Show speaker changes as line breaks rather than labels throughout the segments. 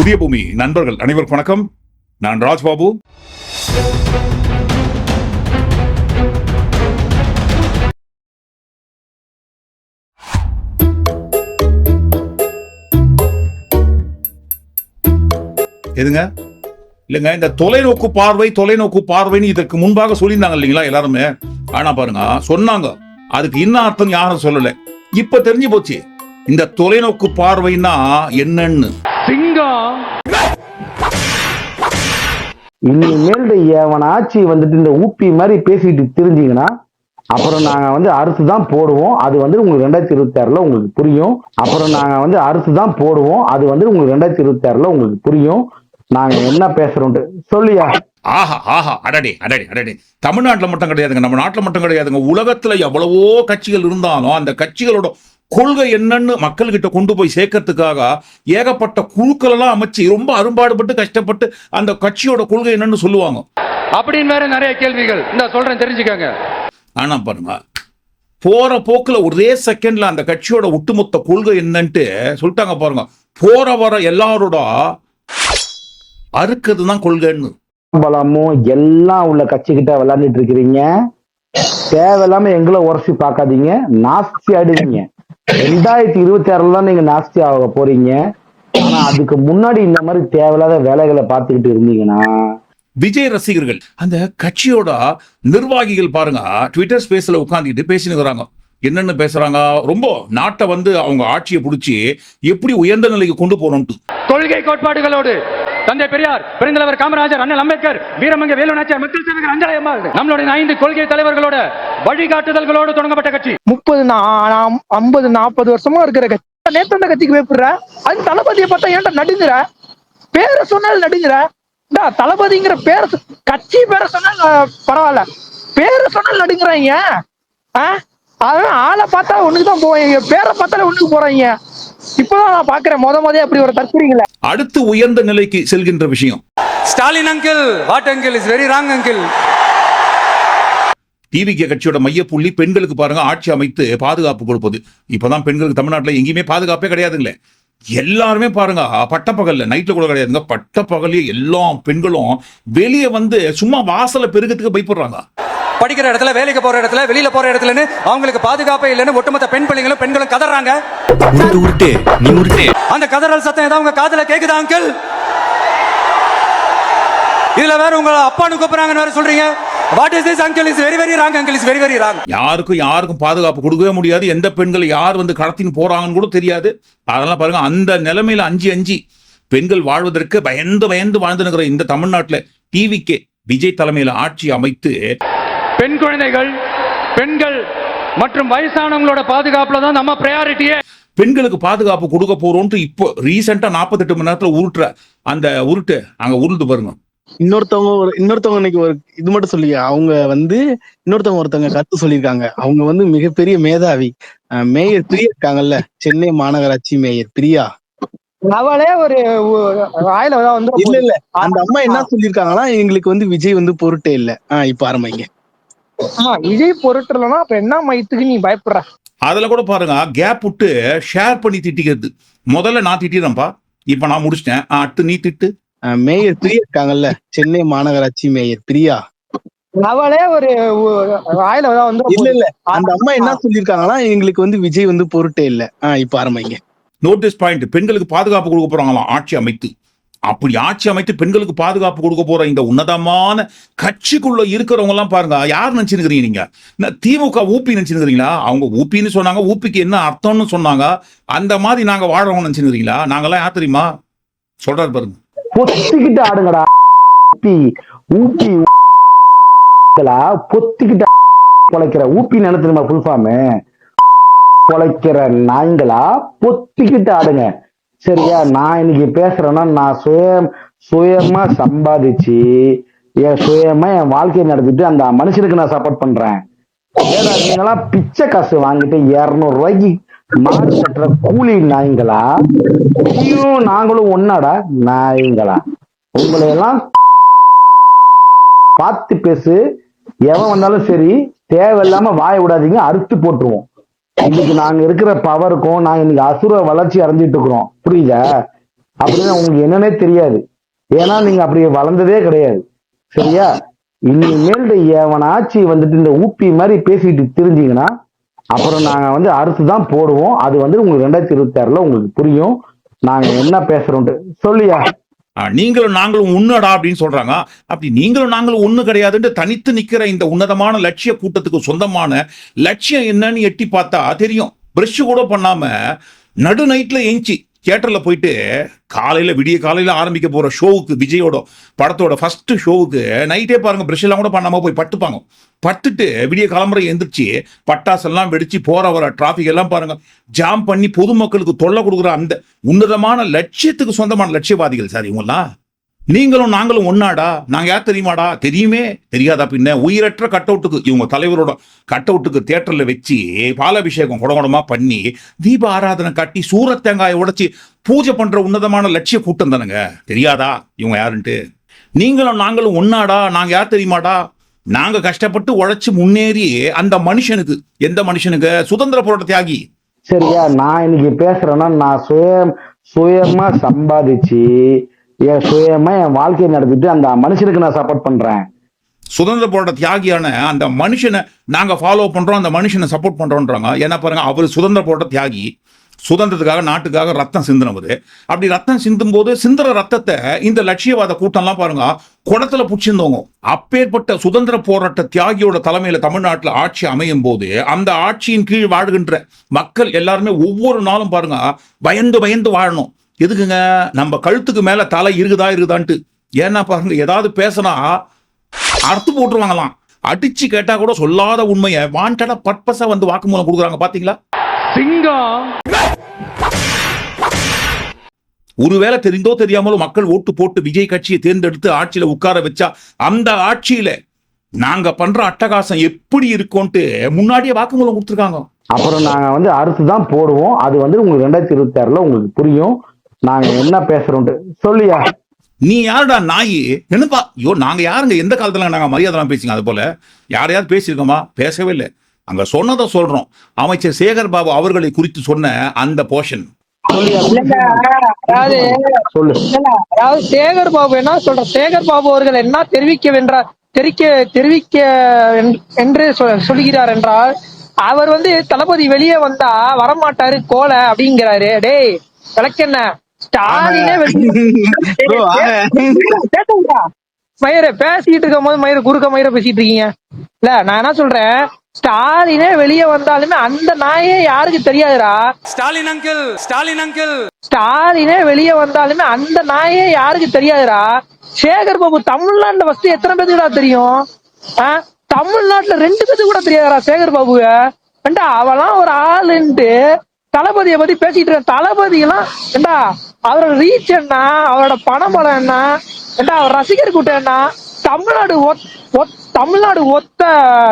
புதிய பூமி. நண்பர்கள் அனைவருக்கும் வணக்கம். நான் ராஜ்பாபு. எதுங்க? இல்லைங்க இந்த தொலைநோக்கு பார்வை தொலைநோக்கு பார்வைன்னு இதற்கு முன்பாக சொல்லியிருந்தாங்க இல்லைங்களா எல்லாருமே? ஆனா பாருங்க சொன்னாங்க. அதுக்கு இன்னும் அர்த்தம் யாரும் சொல்லலை. இப்ப தெரிஞ்சு போச்சு. இந்த தொலைநோக்கு பார்வைன்னா என்னன்னு.
சிங்கம்
இனிமேல் எவன் ஆட்சி வந்துட்டு இந்த ஊப்பி மாதிரி பேசிட்டு தெரிஞ்சீங்கன்னா அப்புறம் நாங்க வந்து அறுத்து தான் போடுவோம். அது வந்து உங்களுக்கு ரெண்டாயிரத்தி இருபத்தி ஆறுல உங்களுக்கு புரியும். அப்புறம் நாங்க வந்து அறுத்து தான் போடுவோம். அது வந்து உங்களுக்கு ரெண்டாயிரத்தி இருபத்தி ஆறுல உங்களுக்கு புரியும். நாங்க என்ன பேசுறோம்ட்டு சொல்லியா?
ஆஹா ஆஹா அடடே அடடே அடடே. தமிழ்நாட்டில் மட்டும் கிடையாதுங்க நம்ம நாட்டில் மட்டும் கிடையாதுங்க. உலகத்துல எவ்வளவோ கட்சிகள் இருந்தாலும் அந்த கட்சிகளோட கொள்கை என்னன்னு மக்கள்கிட்ட கொண்டு போய் சேர்க்கறதுக்காக ஏகப்பட்ட குழுக்கள் எல்லாம் அமைச்சு ரொம்ப அரும்பாடுபட்டு கஷ்டப்பட்டு அந்த கட்சியோட கொள்கை என்னன்னு சொல்லுவாங்க.
அப்படின்னு வேற நிறைய கேள்விகள். இந்த சொல்றேன் தெரிஞ்சுக்கங்க.
ஆனா பாருங்க போற போக்குல ஒரே செகண்ட்ல அந்த கட்சியோட ஒட்டுமொத்த கொள்கை என்னன்ட்டு சொல்லிட்டாங்க பாருங்க. போற வர எல்லாரோட அறுக்கிறது தான் கொள்கைன்னு.
பலமும் எல்லாம் உள்ள கட்சி கிட்ட விளையாண்டுட்டு இருக்கிறீங்க. தேவையில்லாம எங்களை உரசி பார்க்காதீங்க. நாஸ்தி ஆடுவீங்க ரெண்டாயிரத்தி இருபத்தி ஆறுல தான் நீங்க நாஸ்தி ஆக போறீங்க. ஆனா அதுக்கு முன்னாடி இந்த மாதிரி தேவையில்லாத வேலைகளை பார்த்துக்கிட்டு இருந்தீங்கன்னா
விஜய் ரசிகர்கள் அந்த கட்சியோட நிர்வாகிகள் பாருங்க ட்விட்டர் ஸ்பேஸ்ல உட்காந்துக்கிட்டு பேசினுக்கிறாங்க என்னென்ன பேசுறாங்க? ரொம்ப நாட்டை வந்து அவங்க ஆட்சியை பிடிச்சி எப்படி உயர்ந்த நிலைக்கு கொண்டு போறோம்ட்டு
கொள்கை கோட்பாடுகளோடு தந்தை பெரியார் பெருந்தலைவர் காமராஜர் அண்ணல் அம்பேத்கர் வீரமங்க வேலுநாச்சியார் மக்கள் சேவகர் அஞ்சலை அம்மாள் நம்மளுடைய ஐந்து கொள்கை தலைவர்களோட வழிகாட்டுதல்களோடு தொடங்கப்பட்ட கட்சி.
முப்பது ஐம்பது நாற்பது வருஷமா இருக்கிற கட்சி. நேத்து அந்த கட்சிக்கு பயப்படுற? அது தளபதியை பார்த்தா ஏன்டா நடுங்குற? பேரை சொன்னால் நடுங்குற? தளபதிங்கிற பேர சொ- கட்சி பேரை சொன்னால் பரவாயில்ல. பேரை சொன்னால் நடுங்குறாங்க ஆ? அதான் ஆளை பார்த்தா ஒண்ணுக்கு தான் போவாங்க பேரை பார்த்தாலே ஒண்ணுக்கு போறாங்க இப்பதான் நான் பாக்குறேன். முத முத அப்படி ஒரு தற்கொலைங்கள
அடுத்து உயர்ந்த நிலைக்கு செல்கின்ற விஷயம்.
Stalin uncle what uncle is very wrong uncle
TVK கட்சியோட மையப்புள்ளி பெண்களுக்கு பாருங்க ஆட்சி அமைத்து பாதுகாப்பு கொடுப்பது. இப்பதான் பெண்களுக்கு தமிழ்நாட்டில் எங்கேயுமே பாதுகாப்பே கிடையாதுங்களே. எல்லாருமே பாருங்க பட்டப்பகல்ல நைட்ல கூட கிடையாதுங்க. பட்டப்பகல்லே எல்லா பெண்களும் வெளியே வந்து சும்மா வாசல பெருகத்துக்கு பயப்படுறாங்க.
படிக்கிற இடத்துல வேலைக்கு போற இடத்துல வெளியில போற இடத்துலன்னு அவங்களுக்கு பாதுகாப்பே இல்லைன்னு ஒட்டுமொத்த பெண் பிள்ளைங்களும் பெண்களும் கதறாங்க. அந்த கதறல் சத்தம் ஏதாவது உங்க காதுல கேக்குதா அங்கிள் இதுல வேற உங்க அப்பான்னு கூப்பிடுறாங்கன்னு வேற சொல்றீங்க. What is this uncle is very very wrong uncle is very very wrong
யாருக்கும் யாருக்கும் பாதுகாப்பு கொடுக்கவே முடியாது. எந்த பெண்கள் யார் வந்து கடத்தின்னு போறாங்கன்னு கூட தெரியாது. அதெல்லாம் பாருங்க அந்த நிலைமையில அஞ்சு அஞ்சு பெண்கள் வாழ்வதற்கு பயந்து பயந்து வாழ்ந்துனுக்கிற இந்த தமிழ்நாட்டில் டிவிக்கே விஜய் தலைமையில ஆட்சி அமைத்து
பெண் குழந்தைகள் பெண்கள் மற்றும் வயசானவங்களோட பாதுகாப்புல தான் நம்ம ப்ரையாரிட்டியே
பெண்களுக்கு பாதுகாப்பு கொடுக்க போறோம்ட்டு இப்போ ரீசெண்டா நாற்பத்தெட்டு மணி நேரத்துல உருட்டுற அந்த உருட்டு அங்க உருண்டு பாருங்க.
இன்னொருத்தவங்க ஒரு இன்னொருத்தவங்க இன்னைக்கு ஒரு இது மட்டும் சொல்லி அவங்க வந்து இன்னொருத்தவங்க ஒருத்தவங்க கருத்து சொல்லியிருக்காங்க. அவங்க வந்து மிகப்பெரிய மேதாவி மேயர் பிரியா இருக்காங்கல்ல சென்னை மாநகராட்சி மேயர் பிரியா.
அவளே ஒரு வாயில வந்து
இல்ல இல்ல. அந்த அம்மா என்ன சொல்லியிருக்காங்கன்னா எங்களுக்கு வந்து விஜய் வந்து பொருட்டே இல்ல. ஆஹ் இப்ப ஆரம்பிங்க.
விஜய் பொருட்டுலன்னா அப்ப என்ன மயத்துக்கு நீ பயப்படுற?
அதுல கூட பாருங்க கேப் விட்டு ஷேர் பண்ணி திட்டிக்கிறது. முதல்ல நான் திட்டிடுறேன்ப்பா. இப்ப நான் முடிச்சிட்டேன். அடுத்து நீ திட்டு.
மேயர் பிரியா இருக்காங்கல்ல? சென்னை மாநகராட்சி மேயர் பிரியா?
அவளே ஒரு வாயில வந்து
இல்ல இல்ல. அந்த அம்மா என்ன சொல்லியிருக்காங்கன்னா எங்களுக்கு வந்து விஜய் வந்து பொருட்டே இல்ல. ஆஹ் இப்ப ஆரம்பிங்க.
நோட்டீஸ் பாயிண்ட் பெண்களுக்கு பாதுகாப்பு கொடுக்க போறாங்களாம். ஆட்சி அமைத்து. அப்படி ஆட்சி அமைத்து பெண்களுக்கு பாதுகாப்பு கொடுக்க போற இந்த உன்னதமான கட்சிக்குள்ள இருக்கிறவங்க எல்லாம் பாருங்க. யார் நினைச்சுக்கிறீங்க நீங்க? திமுக ஊப்பி நினைச்சுக்கிறீங்களா அவங்க ஊப்பின்னு சொன்னாங்க ஊப்பிக்கு என்ன அர்த்தம்னு சொன்னாங்க. அந்த மாதிரி நாங்க வாழறவங்க நினைச்சுக்கிறீங்களா நாங்கெல்லாம் யார் தெரியுமா? சொல்றாரு பாருங்க.
பொத்திக்கிட்டு ஆடுங்கடா. ஊப்பி ஊப்பி பொத்திக்கிட்டு பொழைக்கிற ஊப்பி நினைச்சிருமா ஃபுல் ஃபார்ம் பொழைக்கிற நாய்களா பொத்திக்கிட்டு ஆடுங்க. சரியா? நான் இன்னைக்கு பேசுறேன்னா நான் சுய சுயமா சம்பாதிச்சு என் சுயமா என் வாழ்க்கையை நடத்திட்டு அந்த மனுஷனுக்கு நான் சப்போர்ட் பண்றேன். ஏடா நீங்களாம் பிச்சை காசு வாங்கிட்டு இருநூறு ரூபாய்க்கு மாடு கட்டுற கூலி நாய்ங்களா? நீயும் நாங்களும் ஒன்னாடா நாய்ங்களா? உங்களை எல்லாம் பார்த்து பேசு. எவன் வந்தாலும் சரி தேவையில்லாம வாய விடாதீங்க அறுத்து போட்டுருவோம். இன்னைக்கு நாங்க இருக்கிற பவருக்கும் நாங்க இன்னைக்கு அசுர வளர்ச்சி அடைஞ்சிட்டு இருக்கிறோம். புரியுதா? அப்படின்னு உங்களுக்கு என்னன்னே தெரியாது. ஏன்னா நீங்க அப்படி வளர்ந்ததே கிடையாது. சரியா? இனிமேல் எவனாச்சு வந்துட்டு இந்த ஊப்பி மாதிரி பேசிட்டு தெரிஞ்சீங்கன்னா அப்புறம் நாங்க வந்து அறுத்து தான் போடுவோம். அது வந்து உங்களுக்கு ரெண்டாயிரத்தி இருபத்தி ஆறுல உங்களுக்கு புரியும். நாங்க என்ன பேசுறோம்ட்டு சொல்லியா?
நீங்களும் நாங்களும் ஒன்றுடா அப்படின்னு சொல்றாங்க. அப்படி நீங்களும் நாங்களும் ஒன்று கிடையாதுன்ட்டு தனித்து நிற்கிற இந்த உன்னதமான லட்சிய கூட்டத்துக்கு சொந்தமான லட்சியம் என்னன்னு எட்டி பார்த்தா தெரியும். பிரஷ் கூட பண்ணாம நடு நைட்ல எஞ்சி தியேட்டரில் போயிட்டு காலையில் விடிய காலையில் ஆரம்பிக்க போகிற ஷோவுக்கு விஜயோட படத்தோட ஃபஸ்ட்டு ஷோவுக்கு நைட்டே பாருங்கள் பிரஷ் கூட பண்ணாமல் போய் பட்டுப்பாங்க. பட்டுட்டு விடிய காலம்பரை எந்திரிச்சு பட்டாசெல்லாம் வெடித்து போகிற வர டிராஃபிக் எல்லாம் பாருங்கள் ஜாம் பண்ணி பொதுமக்களுக்கு தொல்லை கொடுக்குற அந்த உன்னதமான லட்சியத்துக்கு சொந்தமான லட்சியவாதிகள் சார் இவங்களாம் நீங்களும் நாங்களும் ஒன்னாடா? நாங்க யார் தெரியுமாடா? தெரியுமே? தெரியாதா பின்ன? உயிரற்ற கட் அவுட்டுக்கு இவங்க தலைவரோட கட் அவுட்டுக்கு தியேட்டர்ல வச்சு பாலாபிஷேகம் குடகுடமா பண்ணி தீப ஆராதனை காட்டி சூரத் தேங்காயை உடைச்சி பூஜை பண்ற உன்னதமான லட்சிய கூட்டம் தானுங்க. தெரியாதா? இவங்க யாருன்ட்டு? நீங்களும் நாங்களும் ஒன்னாடா? நாங்க யார் தெரியுமாடா? நாங்க கஷ்டப்பட்டு உழைச்சு முன்னேறி அந்த மனுஷனுக்கு. எந்த மனுஷனுக்கு சுதந்திர போராட்ட தியாகி.
சரியா நான் இன்னைக்கு பேசுறேன்னா நான் சுய சுயமா சம்பாதிச்சு என் சுயமா என் வாழ்க்கையை நடத்திட்டு அந்த மனுஷனுக்கு நான் சப்போர்ட் பண்றேன்.
சுதந்திர போராட்ட தியாகியான அந்த மனுஷனை நாங்க ஃபாலோ பண்றோம் அந்த மனுஷனை சப்போர்ட் பண்றோம்ன்றாங்க. ஏன்னா பாருங்க அவர் சுதந்திர போராட்ட தியாகி. சுதந்திரத்துக்காக நாட்டுக்காக ரத்தம் சிந்தினவர். அப்படி ரத்தம் சிந்தும் போது சிந்துற ரத்தத்தை இந்த லட்சியவாத கூட்டம்லாம் பாருங்க குடத்துல பிடிச்சிருந்தவங்க. அப்பேற்பட்ட சுதந்திர போராட்ட தியாகியோட தலைமையில தமிழ்நாட்டுல ஆட்சி அமையும் போது அந்த ஆட்சியின் கீழ் வாழ்கின்ற மக்கள் எல்லாருமே ஒவ்வொரு நாளும் பாருங்க பயந்து பயந்து வாழணும். எதுக்குங்க? நம்ம கழுத்துக்கு மேல தலை இருக்குதா இருக்குதான்ட்டு. ஏன்னா பாருங்க ஏதாவது பேசினா அறுத்து போட்டுருவாங்களாம். அடிச்சு கேட்டா கூட சொல்லாத உண்மையை வாண்டடா பர்பஸா வந்து வாக்குமூலம் கொடுக்குறாங்க பாத்தீங்களா?
சிங்கம்!
ஒருவேளை தெரிந்தோ தெரியாமலோ மக்கள் ஓட்டு போட்டு விஜய் கட்சியை தேர்ந்தெடுத்து ஆட்சியில உட்கார வச்சா அந்த ஆட்சியில நாங்க பண்ற அட்டகாசம் எப்படி இருக்கும்ட்டு முன்னாடியே வாக்குமூலம் கொடுத்துருக்காங்க.
அப்புறம் நாங்க வந்து அறுத்து தான் போடுவோம். அது வந்து உங்களுக்கு ரெண்டாயிரத்தி இருபத்தி ஆறுல உங்களுக்கு புரியும். நாங்க என்ன பேசுறோம்ட்டு சொல்லியா?
நீ யாருடா நாயி? என்னப்பா? ஐயோ நாங்க யாருங்க? எந்த காலத்துல நாங்க மரியாதை பேசிங்க அது போல? யாரையாவது பேசியிருக்கோமா? பேசவே இல்லை. அங்க சொன்னதை சொல்றோம். அமைச்சர் சேகர் பாபு அவர்களை குறித்து சொன்ன அந்த போர்ஷன்.
அதாவது சேகர் பாபு என்ன சொல்ற? சேகர் பாபு அவர்கள் என்ன தெரிவிக்க வென்றார் தெரிவிக்க தெரிவிக்க என்று சொ- சொல்லுகிறார் என்றால் அவர் வந்து தளபதி வெளியே வந்தா வரமாட்டாரு கோல அப்படிங்கிறாரு. டேய் விளக்கென்ன. மயிர பேசிட்டு இருக்கும் போது மயிர குறுக்க மயிர பேசிட்டு இருக்கீங்க. இல்ல நான் என்ன சொல்றேன்? ஸ்டாலினே வெளியே வந்தாலுமே அந்த நாயே யாருக்கு தெரியாதுடா.
Stalin uncle Stalin uncle.
ஸ்டாலினே வெளியே வந்தாலுமே அந்த நாயே யாருக்கு தெரியாதுடா. சேகர் பாபு தமிழ்நாட்டுல ஃபர்ஸ்ட் எத்தனை பேத்துக்குடா தெரியும்? தமிழ்நாட்டுல ரெண்டு பேத்துக்கு கூட தெரியாதுடா சேகர் பாபுவ. ஏண்டா அவெல்லாம் ஒரு ஆளுன்ட்டு தளபதியை பத்தி பேசிட்டு இருக்க தளபதி எல்லாம் ஏண்டா அவரோட ரீச் என்ன? அவரோட பணபலம் என்ன? ஏண்டா அவர் ரசிகர் கூட்டம் என்ன? தமிழ்நாடு ஒத்- ஒத்- தமிழ்நாடு ஒத்த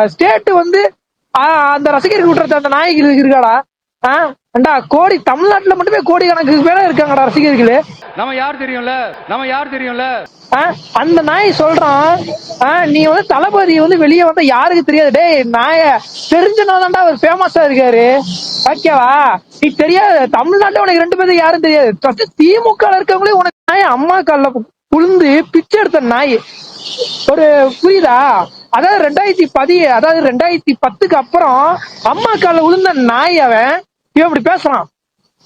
ஸ்டேட் வந்து அந்த ரசிகர் கூட்டத்தை அந்த நாயகி இருக்காடா? ஆ ஏண்டா கோடி தமிழ்நாட்டுல மட்டுமே கோடி கணக்கு பேர இருக்காங்கடா ரசிகர்களே.
நம்ம யார் தெரியும்ல? நம்ம யார் தெரியும்ல?
அந்த நாய் சொல்றான் நீ வந்து தளபதி வந்து வெளியே வந்தா யாருக்கு தெரியாது? டேய் நாய தெரிஞ்சனாதான்டா அவர் ஃபேமஸா இருக்காரு. ஓகேவா நீ தெரியாது தமிழ்நாட்டுல உனக்கு ரெண்டு பேருக்கு யாரும் தெரியாது. திமுக இருக்கவங்களே உனக்கு நாய் அம்மா கால்ல புழுந்து பிச்சை எடுத்த நாய். ஒரு புரியுதா? அதாவது ரெண்டாயிரத்தி பதி அதாவது ரெண்டாயிரத்தி பத்துக்கு அப்புறம் அம்மா கால உளுந்த நாய் அவன் இவன் இப்படி பேசுறான்.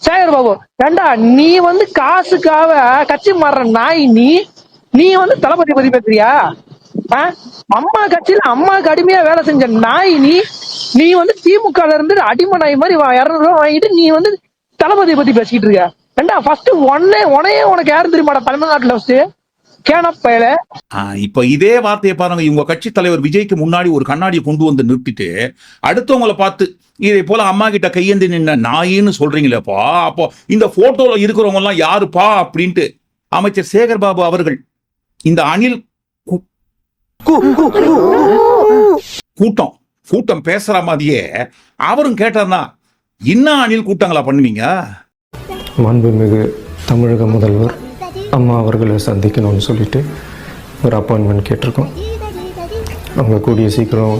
சேகர் பாபு ஏண்டா நீ வந்து காசுக்காக கட்சி மாறுற நாய் நீ நீ வந்து தளபதி பத்தி பேசுறியா ஆ? அம்மா கட்சியில அம்மாவுக்கு அடிமையா வேலை செஞ்ச நாய் நீ நீ வந்து திமுக இருந்து அடிமை நாய் மாதிரி வா- இருநூறு ரூபாய் வாங்கிட்டு நீ வந்து தளபதியை பத்தி பேசிக்கிட்டு இருக்க. ஏண்டா ஃபர்ஸ்ட் ஒன்னே உனையே உனக்கு யாரும் தெரியுமாடா தமிழ்நாட்டுல ஃபர்ஸ்ட் கேனப்பயல.
இப்ப இதே வார்த்தையை பாருங்க இவங்க கட்சி தலைவர் விஜய்க்கு முன்னாடி ஒரு கண்ணாடியை கொண்டு வந்து நிறுத்திட்டு அடுத்தவங்களை பார்த்து இதை போல அம்மா கிட்ட கையேந்தி நின்ன நாயின்னு சொல்றீங்களேப்பா அப்போ இந்த போட்டோல இருக்கிறவங்க எல்லாம் யாருப்பா அப்படின்ட்டு அமைச்சர் சேகர் பாபு அவர்கள் இந்த அணில் கூ- கூட்டம் கூட்டம் பேசுற மாதிரியே அவரும் கேட்டார்னா என்ன அணில் கூட்டங்களா பண்ணுவீங்க?
மாண்புமிகு தமிழக முதல்வர் அம்மா அவர்களை சந்திக்கணும்னு சொல்லிட்டு ஒரு அப்பாயின்மெண்ட் கேட்டிருக்கோம். அவங்க கூடிய சீக்கிரம்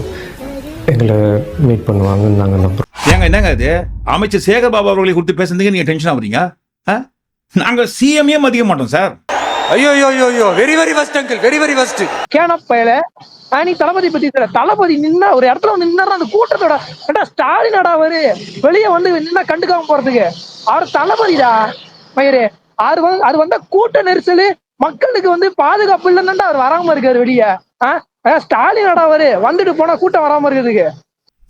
எங்களை மீட் பண்ணுவாங்கன்னு நாங்கள் நம்புகிறோம்
ஏங்க என்னங்க இது? அமைச்சர் சேகர் பாபு அவர்களை குறித்து பேசுறதுக்கு நீங்க டென்ஷன் ஆகுறீங்க நாங்க சிஎம்ஏ மதிக்க மாட்டோம் சார்.
ஐயோ ஐயோ ஐயோ ஐயோ very very worst uncle very very worst
கேனப்பையில நீ தளபதி பத்தி சொல்ற தளபதி நின்னா ஒரு இடத்துல வந்து நின்னா அந்த கூட்டத்தோட ஏண்டா ஸ்டாலினடா அவரு? வெளியே வந்து நின்னா கண்டுக்காம போறதுக்கு. அவர் தளபதிடா மயிரு. அது வந்து அது வந்த கூட்ட நெரிசல் மக்களுக்கு வந்து பாதுகாப்பு இல்லைன்னா அவர் வராம இருக்காரு வெளியே. ஆஹ் ஸ்டாலினடா அவரு? வந்துட்டு போனா கூட்டம் வராம இருக்கிறதுக்கு.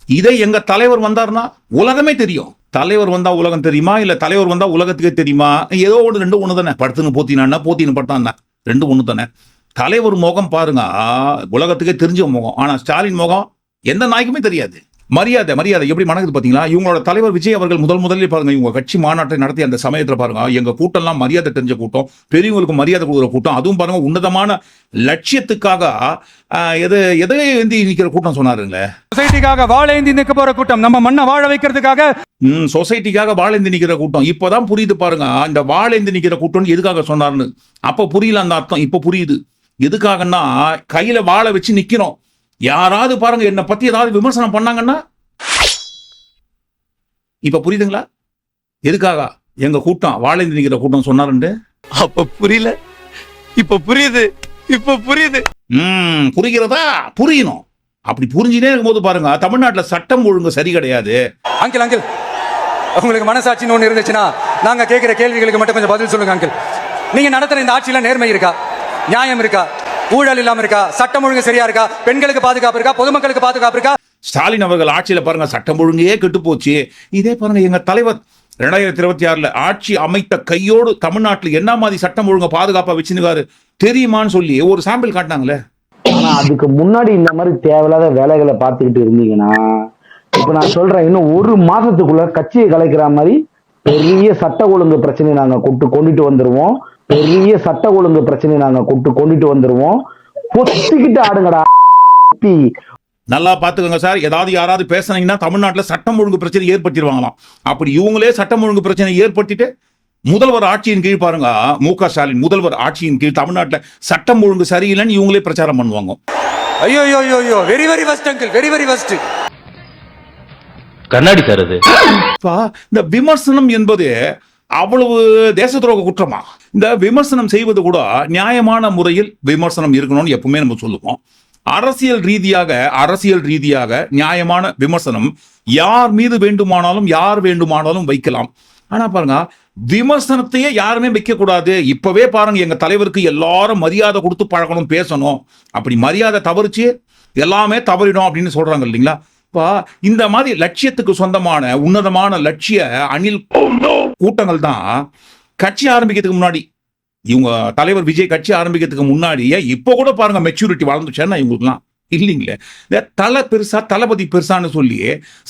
இதை எங்க தலைவர் வந்தாருன்னா உலகமே தெரியும். தலைவர் வந்தா உலகம் தெரியுமா? இல்ல தலைவர் வந்தா உலகத்துக்கே தெரியுமா? ஏதோ ஒன்று ரெண்டு ஒன்று தானே. படுத்துன்னு போத்தினா போத்தின்னு படுத்தான்னா ரெண்டு ஒன்று தானே. தலைவர் முகம் பாருங்க. உலகத்துக்கே தெரிஞ்ச முகம். ஆனா ஸ்டாலின் முகம் எந்த நாய்க்குமே தெரியாது. மரியாதை மரியாதை எப்படி மணக்குது பாத்தீங்களா? இவங்களோட தலைவர் விஜய் அவர்கள் முதல் முதலில் பாருங்க இவங்க கட்சி மாநாட்டை நடத்தி அந்த சமயத்துல பாருங்க எங்க கூட்டம்லாம் மரியாதை தெரிஞ்ச கூட்டம் பெரியவங்களுக்கு மரியாதை கொடுக்குற கூட்டம் அதுவும் பாருங்க உன்னதமான லட்சியத்துக்காக எது எதை ஏந்தி நிக்கிற கூட்டம் சொன்னாருங்களே?
சொசைட்டிக்காக வாழேந்தி நிற்க போற கூட்டம் நம்ம மண்ணை வாழ வைக்கிறதுக்காக.
ம் சொசைட்டிக்காக வாழேந்தி நிக்கிற கூட்டம். இப்பதான் புரியுது பாருங்க இந்த வாழேந்தி நிக்கிற கூட்டம் எதுக்காக சொன்னார்னு அப்ப புரியல அந்த அர்த்தம் இப்ப புரியுது. எதுக்காகன்னா கையில வாழை வச்சு நிக்கிறோம். யாராவது பாருங்க என்னை பத்தி ஏதாவது விமர்சனம் பண்ணாங்கன்னா? இப்ப புரியுதுங்களா? எதுக்காக? எங்க கூட்டம் வாழேந்தி நிக்கிற கூட்டம் சொன்னாருண்டு.
அப்ப புரியல. இப்ப புரியுது. இப்ப புரியுது.
ம் புரிகிறதா? புரியணும். அப்படி புரிஞ்சுட்டே இருக்கும்போது பாருங்க தமிழ்நாட்டுல சட்டம் ஒழுங்கு சரி கிடையாது.
Uncle uncle. உங்களுக்கு மனசாட்சின்னு ஒன்று இருந்துச்சுன்னா நாங்க கேட்கிற கேள்விகளுக்கு மட்டும் கொஞ்சம் பதில் சொல்லுங்க அங்கிள். நீங்க நடத்துற இந்த ஆட்சியில நேர்மை இருக்கா? நியாயம் இருக்கா? ஊழல் இல்லாம இருக்கா? சட்டம் ஒழுங்கு சரியா இருக்கா? பெண்களுக்கு பாதுகாப்பு இருக்கா? பொதுமக்களுக்கு பாதுகாப்பு இருக்கா?
ஸ்டாலின் அவர்கள் ஆட்சியில பாருங்க சட்டம் ஒழுங்கே கெட்டு போச்சு. இதே பாருங்க எங்க தலைவர் ரெண்டாயிரத்தி இருபத்தி ஆறுல ஆட்சி அமைத்த கையோடு தமிழ்நாட்டில் என்ன மாதிரி சட்டம் ஒழுங்க பாதுகாப்பா வச்சுருக்காரு தெரியுமான்னு சொல்லி ஒரு சாம்பிள் காட்டினாங்களே.
ஆனா அதுக்கு முன்னாடி இந்த மாதிரி தேவையில்லாத வேலைகளை பார்த்துக்கிட்டு இருந்தீங்கன்னா இப்ப நான் சொல்றேன் இன்னும் ஒரு மாசத்துக்குள்ள கட்சியை கலைக்கிற மாதிரி பெரிய சட்ட ஒழுங்கு பிரச்சனையை நாங்க கொண்டு கொண்டுட்டு வந்துருவோம். பெரிய சட்ட ஒழுங்கு பிரச்சனையை நாங்க கொண்டு கொண்டுட்டு வந்துருவோம். பொத்திக்கிட்டு ஆடுங்கடா.
நல்லா பாத்துக்கோங்க சார். ஏதாவது யாராவது பேசுனீங்கன்னா தமிழ்நாட்டில் சட்டம் ஒழுங்கு பிரச்சனை ஏற்படுத்திடுவாங்களாம். அப்படி இவங்களே சட்டம் ஒழுங்கு பிரச்சனை ஏற்படுத்திட்டு முதல்வர் ஆட்சியின் கீழ் பாருங்க மு க ஸ்டாலின் முதல்வர் ஆட்சியின் கீழ் தமிழ்நாட்டில் சட்டம் ஒழுங்கு சரியில்லைன்னு இவங்களே பிரச்சாரம் பண்ணுவாங்க.
ஐயோ ஐயோ ஐயோ ஐயோ very very worst uncle very very worst
கண்ணாடி சார் அது.
இந்த விமர்சனம் என்பது அவ்வளவு தேச துரோக குற்றமா? இந்த விமர்சனம் செய்வது கூட நியாயமான முறையில் விமர்சனம் இருக்கணும்னு எப்பவுமே நம்ம சொல்லுவோம். அரசியல் ரீதியாக அரசியல் ரீதியாக நியாயமான விமர்சனம் யார் மீது வேண்டுமானாலும் யார் வேண்டுமானாலும் வைக்கலாம். ஆனா பாருங்க விமர்சனத்தையே யாருமே வைக்க கூடாது இப்பவே பாருங்க எங்க தலைவருக்கு எல்லாரும் மரியாதை கொடுத்து பழகணும் பேசணும். அப்படி மரியாதை தவறுச்சு எல்லாமே தவறிடும் அப்படின்னு சொல்றாங்க இல்லைங்களா? இப்போ இந்த மாதிரி லட்சியத்துக்கு சொந்தமான உன்னதமான லட்சிய அணில் கூட்டங்கள் தான் கட்சி ஆரம்பிக்கிறதுக்கு முன்னாடி இவங்க தலைவர் விஜய் கட்சி ஆரம்பிக்கிறதுக்கு முன்னாடியே இப்போ கூட பாருங்க மெச்சூரிட்டி வளர்ந்துச்சேன்னா இவங்களுக்குலாம் இல்லைங்களே. இந்த தலை பெருசா தளபதி பெருசான்னு சொல்லி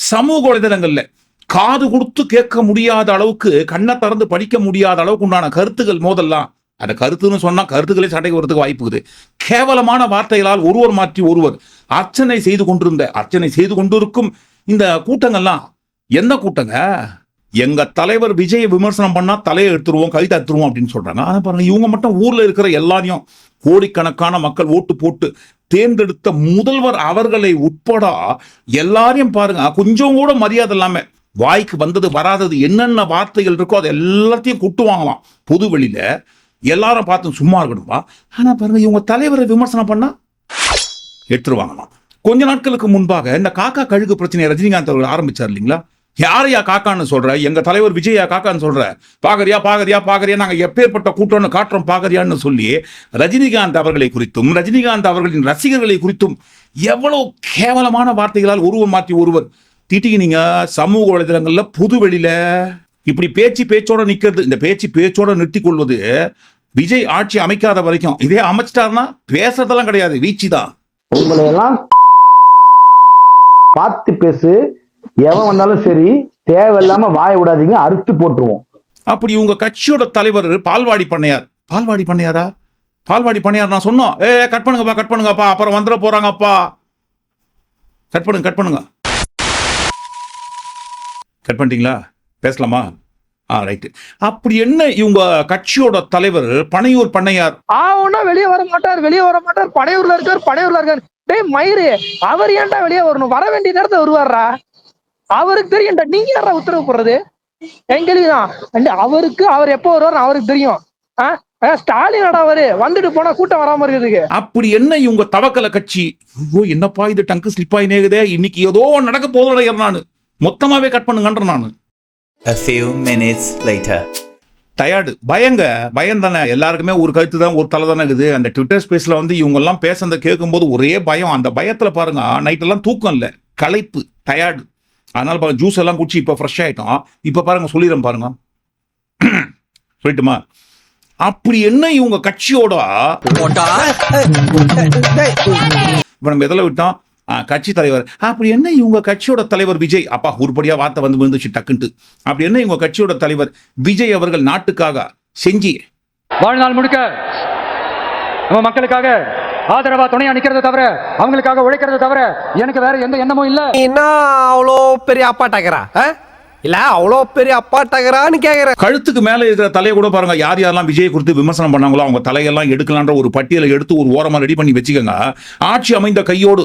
சமூக வலைதளங்கள்ல காது கொடுத்து கேட்க முடியாத அளவுக்கு கண்ணை திறந்து படிக்க முடியாத அளவுக்கு உண்டான கருத்துக்கள் மோதல்லாம். அந்த கருத்துன்னு சொன்னா கருத்துக்களே சண்டைக்கு வரதுக்கு வாய்ப்புக்குது கேவலமான வார்த்தைகளால் ஒருவர் மாற்றி ஒருவர் அர்ச்சனை செய்து கொண்டிருந்த அர்ச்சனை செய்து கொண்டிருக்கும் இந்த கூட்டங்கள்லாம் எந்த கூட்டங்க? எங்க தலைவர் விஜய் விமர்சனம் பண்ணா தலையை எடுத்துருவோம் கழுத்தை எடுத்துருவோம் அப்படின்னு சொல்றாங்க. ஆனா பாருங்க இவங்க மட்டும் ஊர்ல இருக்கிற எல்லாரையும் கோடிக்கணக்கான மக்கள் ஓட்டு போட்டு தேர்ந்தெடுத்த முதல்வர் அவர்களை உட்பட எல்லாரையும் பாருங்க கொஞ்சம் கூட மரியாதை இல்லாம வாய்க்கு வந்தது வராதது என்னென்ன வார்த்தைகள் இருக்கோ அது எல்லாத்தையும் கொட்டுவாங்களாம் பொது வெளியில எல்லாரும் பார்த்து சும்மா இருக்கணும்பா ஆனா பாருங்க இவங்க தலைவரை விமர்சனம் பண்ணா எடுத்துருவாங்களாம். கொஞ்ச நாட்களுக்கு முன்பாக இந்த காக்கா கழுகு பிரச்சனையை ரஜினிகாந்த் அவர்கள் ஆரம்பிச்சார் இல்லைங்களா? யாரையா காக்கான்னு சொல்ற? எங்க தலைவர் விஜயா காக்கான்னு சொல்ற? பாகரியா பாகரியா பாகரியா நாங்க எப்பேற்பட்ட கூட்டம்னு காட்டுறோம் பாகரியான்னு சொல்லி ரஜினிகாந்த் அவர்களை குறித்தும் ரஜினிகாந்த் அவர்களின் ரசிகர்களை குறித்தும் எவ்வளவு கேவலமான வார்த்தைகளால் ஒருவர் மாற்றி ஒருவர். திட்டிக்கினீங்க சமூக வலைதளங்கள்ல புது வெளியில. இப்படி பேச்சு பேச்சோட நிக்கிறது இந்த பேச்சு பேச்சோட நிறுத்தி கொள்வது விஜய் ஆட்சி அமைக்காத வரைக்கும். இதே அமைச்சிட்டாருன்னா பேசுறதெல்லாம் கிடையாது வீச்சு தான்.
பார்த்து பேசு எவன் வந்தாலும் சரி தேவையில்லாம வாய விடாதீங்க அறுத்து போட்டுருவோம்.
அப்படி உங்க கட்சியோட தலைவர் பால்வாடி பண்ணையார். பால்வாடி பண்ணையாரா? பால்வாடி பண்ணையார் நான் சொன்னோம். ஏ கட் பண்ணுங்கப்பா கட் பண்ணுங்கப்பா. அப்புறம் வந்துட போறாங்கப்பா. கட் பண்ணுங்க கட் பண்ணுங்க. கட் பண்ணிட்டீங்களா? பேசலாமா? ஆ ரைட்டு. அப்படி என்ன இவங்க கட்சியோட தலைவர் பனையூர் பண்ணையார்?
ஆவுன்னா வெளியே வர மாட்டார் வெளியே வர மாட்டார். பனையூர்ல இருக்கார் பனையூர்ல இருக்கார். டேய் மயிறு அவர் ஏன்டா வெளியே வரணும்? வர வேண்டிய நேரத்துல வருவாரா அவருக்கு தெரியும்டா நீங்க யாரா உத்தரவு போடுறது? எங்களுக்கு தான் And அவருக்கு அவர் எப்போ வருவார் அவருக்கு தெரியும். ஸ்டாலின் அவரு. வந்துட்டு போனா கூட்டம் வராம இருக்கிறதுக்கு.
அப்படி என்ன இவங்க தவக்கல கட்சி? ஐயோ என்னப்பா இது? டங்கு ஸ்லிப் ஆகி நேகுதே. இன்னைக்கு ஏதோ நடக்க போதும் நானு. மொத்தமாவே கட் பண்ணுங்கன்ற நானு.
A few minutes later.
Tired பயங்க. பயம் தானே. எல்லாருக்குமே ஒரு கருத்து தான் ஒரு தலை தானே இருக்குது. அந்த ட்விட்டர் ஸ்பேஸ்ல வந்து இவங்க எல்லாம் பேசுறத கேட்கும்போது ஒரே பயம். அந்த பயத்துல பாருங்க நைட் எல்லாம் தூக்கம் இல்ல. களைப்பு. டயர்டு அதனால பாருங்க ஜூஸ் எல்லாம் குடிச்சு இப்ப ஃப்ரெஷ் ஆகிட்டோம் இப்ப பாருங்க சொல்லிடுறேன் பாருங்க. சொல்லிட்டுமா? அப்படி என்ன இவங்க கட்சியோட? இப்போ நம்ம எதில் விட்டோம்? கட்சி தலைவர். அப்படி என்ன இவங்க கட்சியோட தலைவர் விஜய்? அப்பா உருப்படியா வார்த்தை வந்து விழுந்துச்சு டக்குன்ட்டு. அப்படி என்ன இவங்க கட்சியோட தலைவர் விஜய் அவர்கள் நாட்டுக்காக செஞ்சு?
வாழ்நாள் முழுக்க நம்ம மக்களுக்காக ஆதரவா துணையா நிக்கிறத தவிர அவங்களுக்காக உழைக்கிறத தவிர எனக்கு வேற எந்த எண்ணமும் இல்ல.
என்ன அவ்வளோ பெரிய அப்பாட்டாக்கிறா இல்ல அவ்வளோ பெரிய அப்பாட்டாக்கிறான்னு கேக்குறேன்
கழுத்துக்கு மேல இருக்கிற தலையை கூட பாருங்க யார் யாரெல்லாம் விஜய் குறித்து விமர்சனம் பண்ணாங்களோ அவங்க தலையெல்லாம் எடுக்கலான்ற ஒரு பட்டியலை எடுத்து ஒரு ஓரமா ரெடி பண்ணி வச்சுக்கோங்க. ஆட்சி அமைந்த கையோடு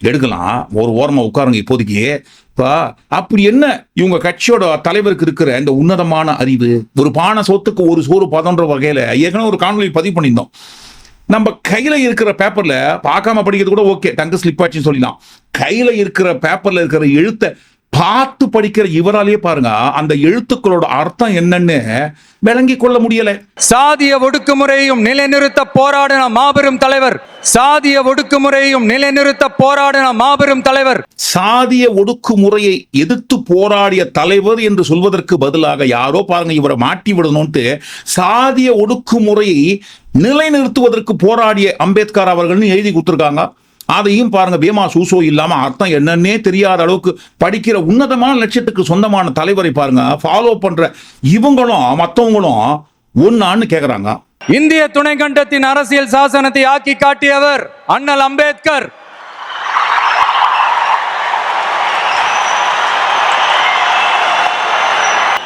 எடுக்கலாம். ஒரு ஓரமா உட்காருங்க இப்போதைக்கு. இப்ப அப்படி என்ன இவங்க கட்சியோட தலைவருக்கு இருக்கிற இந்த உன்னதமான அறிவு ஒரு பானை சொத்துக்கு ஒரு சோறு பதன்ற வகையில ஏற்கனவே ஒரு காணொலி பதிவு பண்ணியிருந்தோம். நம்ம கையில இருக்கிற பேப்பர்ல பார்க்காம படிக்கிறது கூட ஓகே டங்கு ஸ்லிப் ஆச்சுன்னு சொல்லலாம் கையில இருக்கிற பேப்பர்ல இருக்கிற எழுத்தை பார்த்து படிக்கிற இவராலேயே பாருங்க அந்த எழுத்துக்களோட அர்த்தம் என்னன்னு விளங்கி கொள்ள முடியல.
சாதிய ஒடுக்குமுறையும் நிலைநிறுத்த போராடின மாபெரும் தலைவர். சாதிய ஒடுக்குமுறையும் நிலைநிறுத்த போராடின மாபெரும் தலைவர்.
சாதிய ஒடுக்குமுறையை எதிர்த்து போராடிய தலைவர் என்று சொல்வதற்கு பதிலாக யாரோ பாருங்க இவரை மாட்டி விடணும்ட்டு சாதிய ஒடுக்குமுறையை நிலைநிறுத்துவதற்கு போராடிய அம்பேத்கர் அவர்கள்னு எழுதி கொடுத்துருக்காங்க. அதையும் பாருங்க பீமா சூசோ இல்லாம அர்த்தம் என்னன்னே தெரியாத அளவுக்கு படிக்கிற உன்னதமான லட்சியத்துக்கு சொந்தமான தலைவரை பாருங்க ஃபாலோ பண்ற இவங்களும் மற்றவங்களும் ஒன்னான்னு கேக்குறாங்க.
இந்திய துணைக்கண்டத்தின் அரசியல் சாசனத்தை ஆக்கி காட்டியவர் அண்ணல் அம்பேத்கர்.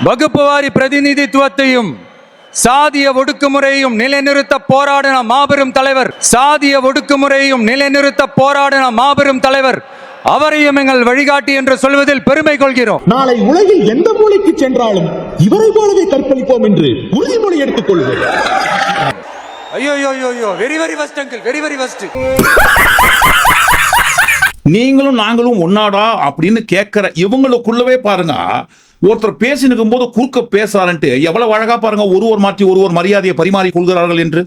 வகுப்புவாரி பிரதிநிதித்துவத்தையும் சாதிய ஒடுக்குமுறையும் நிலைநிறுத்த போராடின மாபெரும் தலைவர் சாதிய ஒடுக்குமுறையும் நிலைநிறுத்த போராடின மாபெரும் தலைவர் அவரையும் எங்கள் வழிகாட்டி என்று சொல்வதில் பெருமை கொள்கிறோம்.
நாளை உலகில் எந்த மூலைக்கு சென்றாலும் இவரை போலவே கற்பழிப்போம் என்று உறுதிமொழி எடுத்துக் கொள்வோம்.
ஐயோ ஐயோ very very worst uncle very very worst
நீங்களும் நாங்களும் ஒன்னாடா அப்படின்னு கேட்கிற இவங்களுக்குள்ளவே பாருங்க. ஒருத்தர் பேசினுக்கும் போது குறுக்க பேசுறாருன்ட்டு எவ்வளவு அழகா பாருங்க ஒருவர் மாற்றி ஒருவர் மரியாதையை பரிமாறி கொள்கிறார்கள் என்று.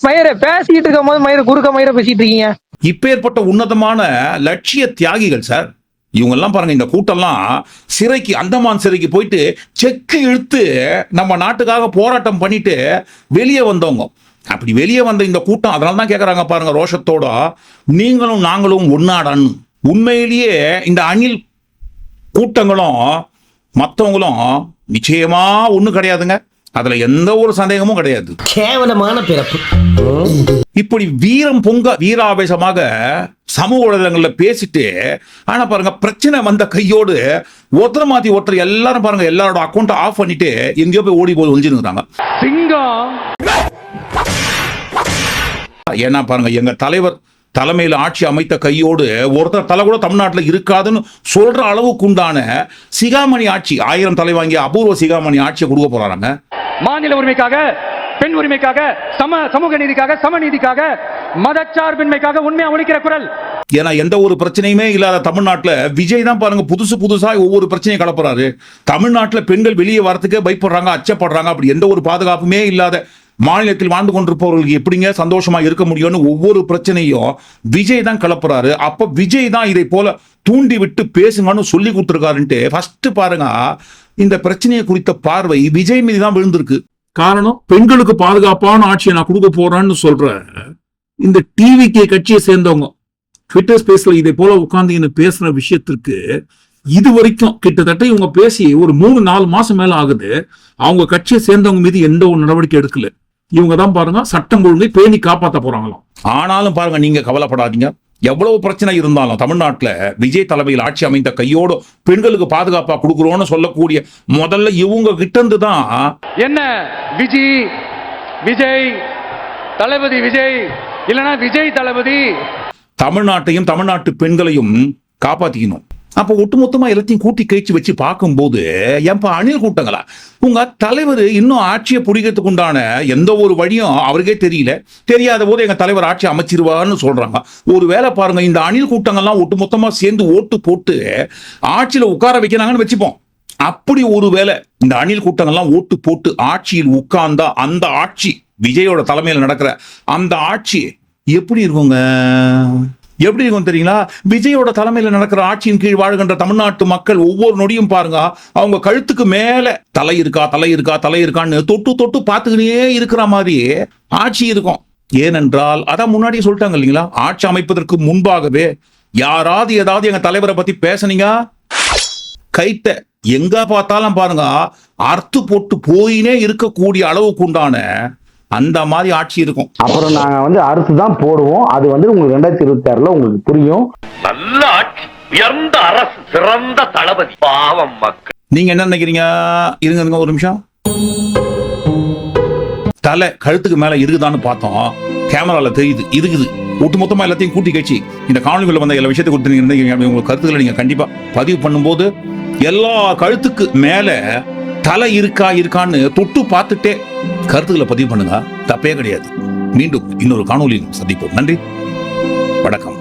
மயிர பேசிட்டு இருக்கும் போது மயிர குறுக்க மயிர பேசிட்டு இருக்கீங்க.
இப்பேற்பட்ட உன்னதமான லட்சிய தியாகிகள் சார் இவங்க எல்லாம் பாருங்க இந்த கூட்டம்லாம் சிறைக்கு அந்தமான் சிறைக்கு போயிட்டு செக்கு இழுத்து நம்ம நாட்டுக்காக போராட்டம் பண்ணிட்டு வெளியே வந்தவங்க. அப்படி வெளியே வந்த இந்த கூட்டம் அதனால தான் கேட்குறாங்க பாருங்க ரோஷத்தோட நீங்களும் நாங்களும் ஒன்னாடான்னு. உண்மையிலேயே இந்த அணில் கூட்டங்களும் மற்றவங்களும் நிச்சயமா ஒன்றும் கிடையாதுங்க. அதுல எந்த ஒரு சந்தேகமும் கிடையாது.
கேவலமான பிறப்பு.
இப்படி வீரம் பொங்க வீராவேசமாக சமூக வலைதளங்கள்ல பேசிட்டு ஆனா பாருங்க பிரச்சனை வந்த கையோடு ஒருத்தர் மாத்தி ஒருத்தர் எல்லாரும் பாருங்க எல்லாரோட அக்கௌண்ட் ஆஃப் பண்ணிட்டு எங்கேயோ போய் ஓடி போய் ஒளிஞ்சிருந்தாங்க
சிங்கம்!
ஏன்னா பாருங்க எங்க தலைவர் தலைமையில் ஆட்சி அமைத்த கையோடு ஒருத்தர் தலை கூட தமிழ்நாட்டில் இருக்காதுன்னு சொல்ற அளவுக்கு உண்டான சிகாமணி ஆட்சி ஆயிரம் தலை வாங்கிய அபூர்வ சிகாமணி ஆட்சியை கொடுக்க போறாங்க
மாநில உரிமைக்காக பெண் உரிமைக்காக சம சமூக நீதிக்காக சமநீதிக்காக மதச்சார்பின்மைக்காக உண்மையா ஒழிக்கிற குரல்.
ஏன்னா எந்த ஒரு பிரச்சனையுமே இல்லாத தமிழ்நாட்டுல விஜய் தான் பாருங்க புதுசு புதுசா ஒவ்வொரு பிரச்சனையும் கலப்புறாரு. தமிழ்நாட்டுல பெண்கள் வெளியே வரத்துக்கே பயப்படுறாங்க அச்சப்படுறாங்க அப்படி எந்த ஒரு பாதுகாப்புமே இல்லாத மாநிலத்தில் வாழ்ந்து கொண்டிருப்பவர்களுக்கு எப்படிங்க சந்தோஷமா இருக்க முடியும்னு ஒவ்வொரு பிரச்சனையும் விஜய் தான் கிளப்புறாரு. அப்ப விஜய் தான் இதை போல தூண்டி விட்டு பேசுங்கன்னு சொல்லி கொடுத்துருக்காருன்ட்டு ஃபர்ஸ்ட் பாருங்க இந்த பிரச்சனையை குறித்த பார்வை விஜய் மீது தான் விழுந்திருக்கு. காரணம் பெண்களுக்கு பாதுகாப்பான ஆட்சியை நான் கொடுக்க போறேன்னு சொல்ற இந்த டிவிகே கட்சியை சேர்ந்தவங்க ட்விட்டர் ஸ்பேஸ்ல இதை போல உட்கார்ந்து என்ன பேசுற விஷயத்திற்கு இது வரைக்கும் கிட்டத்தட்ட இவங்க பேசி ஒரு மூணு நாலு மாசம் மேல ஆகுது. அவங்க கட்சியை சேர்ந்தவங்க மீது எந்த ஒரு நடவடிக்கை எடுக்கல. இவங்க தான் பாருங்க சட்டம் ஒழுங்கை பேணி காப்பாத்த போறாங்களாம். ஆனாலும் பாருங்க நீங்க கவலைப்படாதீங்க. எவ்வளவு பிரச்சனை இருந்தாலும் தமிழ்நாட்டுல விஜய் தலைமையில் ஆட்சி அமைந்த கையோட பெண்களுக்கு பாதுகாப்பா கொடுக்குறோம்னு சொல்லக்கூடிய முதல்ல இவங்க கிட்ட இருந்து தான்
என்ன விஜி விஜய் தளபதி விஜய் இல்லனா விஜய் தளபதி?
தமிழ்நாட்டையும் தமிழ்நாட்டு பெண்களையும் காப்பாத்திக்கணும். அப்போ ஒட்டுமொத்தமா எல்லாத்தையும் கூட்டி கழிச்சு வச்சு பார்க்கும்போது ஏன்பா அணில் கூட்டங்களா? உங்க தலைவர் இன்னும் ஆட்சியை பிடிக்கிறதுக்கு உண்டான எந்த ஒரு வழியும் அவருக்கே தெரியல. தெரியாத போது எங்க தலைவர் ஆட்சி அமைச்சிருவான்னு சொல்றாங்க. ஒரு வேலை பாருங்க இந்த அணில் கூட்டங்கள்லாம் ஒட்டுமொத்தமா சேர்ந்து ஓட்டு போட்டு ஆட்சியில உட்கார வைக்கிறாங்கன்னு வச்சுப்போம். அப்படி ஒரு வேளை இந்த அணில் கூட்டங்கள்லாம் ஓட்டு போட்டு ஆட்சியில் உட்கார்ந்தா அந்த ஆட்சி விஜயோட தலைமையில் நடக்கிற அந்த ஆட்சி எப்படி இருக்குங்க? எப்படி இருக்கும் தெரியுங்களா? விஜயோட தலைமையில் நடக்கிற ஆட்சியின் கீழ் வாழ்கின்ற தமிழ்நாட்டு மக்கள் ஒவ்வொரு நொடியும் பாருங்க. அவங்க கழுத்துக்கு மேல தலை இருக்கா தலை இருக்கா தலை இருக்கான்னு தொட்டு தொட்டு பார்த்துக்கிட்டே இருக்கிற மாதிரி ஆட்சி இருக்கும். ஏனென்றால் அதான் முன்னாடியே சொல்லிட்டாங்க இல்லைங்களா? ஆட்சி அமைப்பதற்கு முன்பாகவே யாராவது ஏதாவது எங்க தலைவரை பத்தி பேசுனீங்க? கைத்த எங்க பார்த்தாலும் பாருங்க அறுத்து போட்டு போயினே இருக்கக்கூடிய அளவுக்கு உண்டான அந்த மாதிரி ஆட்சி இருக்கும்.
அப்புறம் நாங்க வந்து அறுத்து தான் போடுவோம். அது வந்து உங்களுக்கு ரெண்டாயிரத்தி இருபத்தி ஆறுல உங்களுக்கு புரியும்.
நல்ல ஆட்சி. உயர்ந்த அரசு சிறந்த தளபதி. பாவம் மக்கள்.
நீங்க என்ன நினைக்கிறீங்க? இருங்க இருங்க ஒரு நிமிஷம். தலை கழுத்துக்கு மேல இருக்குதான்னு பார்த்தோம். கேமரால தெரியுது இருக்குது. ஒட்டுமொத்தமா எல்லாத்தையும் கூட்டி கழிச்சு இந்த காணொலிகளில் வந்த எல்லா விஷயத்தை கொடுத்து நீங்க இருந்தீங்க. உங்க கருத்துக்களை நீங்க கண்டிப்பா பதிவு பண்ணும்போது எல்லா கழுத்துக்கு மேல தலை இருக்கா இருக்கான்னு தொட்டு பார்த்துட்டே கருத்துக்களை பதிவு பண்ணுங்க. தப்பே கிடையாது. மீண்டும் இன்னொரு காணொலியில் சந்திப்போம். நன்றி. வணக்கம்.